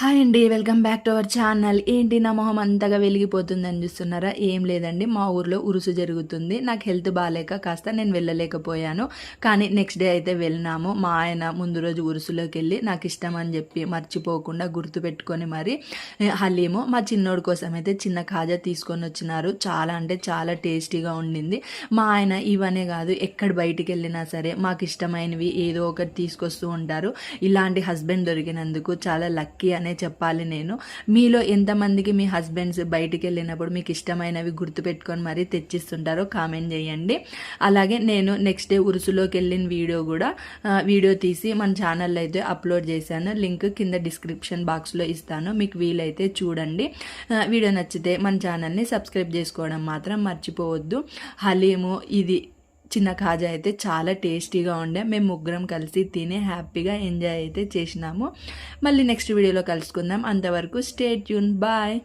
Hi అండి welcome back to our channel. ఏంటి నా మొహం అంతగా వెలిగిపోతుందని చూస్తున్నారా? ఏం లేదండి మా ఊర్లో ఉరుసు జరుగుతుంది. నాకు హెల్త్ బాగాలేక కాస్త నేను వెళ్ళలేకపోయాను. కానీ నెక్స్ట్ డే అయితే వెళ్ళినాము. మా ఆయన ముందు రోజు ఉరుసులోకి వెళ్ళి నాకు ఇష్టం అని చెప్పి మర్చిపోకుండా గుర్తు పెట్టుకొని మరి హలీము మా చిన్నోడి కోసం అయితే చిన్న కాజా తీసుకొని వచ్చినారు. చాలా అంటే చాలా టేస్టీగా ఉండింది. మా ఆయన ఇవనే కాదు ఎక్కడ బయటికి వెళ్ళినా సరే మాకు ఇష్టమైనవి ఏదో ఒకటి తీసుకొస్తూ ఉంటారు. ఇలాంటి హస్బెండ్ దొరికినందుకు చాలా లక్కీ అనే చెప్పాలి నేను. మీలో ఎంతమందికి మీ హస్బెండ్స్ బయటికి వెళ్ళినప్పుడు మీకు ఇష్టమైనవి గుర్తుపెట్టుకొని మరీ తెచ్చిస్తుంటారో కామెంట్ చేయండి. అలాగే నేను నెక్స్ట్ డే ఉరుసులోకి వెళ్ళిన వీడియో కూడా వీడియో తీసి మన ఛానల్లో అయితే అప్లోడ్ చేశాను. లింక్ కింద డిస్క్రిప్షన్ బాక్స్లో ఇస్తాను. మీకు వీలైతే చూడండి. వీడియో నచ్చితే మన ఛానల్ని సబ్స్క్రైబ్ చేసుకోవడం మాత్రం మర్చిపోవద్దు. హలీము ఇది చిన్న కాజా అయితే చాలా టేస్టీగా ఉండే. మేము ముగ్గురం కలిసి తిని హ్యాపీగా ఎంజాయ్ అయితే చేసినాము. మళ్ళీ నెక్స్ట్ వీడియోలో కలుసుకుందాం. అంతవరకు స్టే ట్యూన్ బాయ్.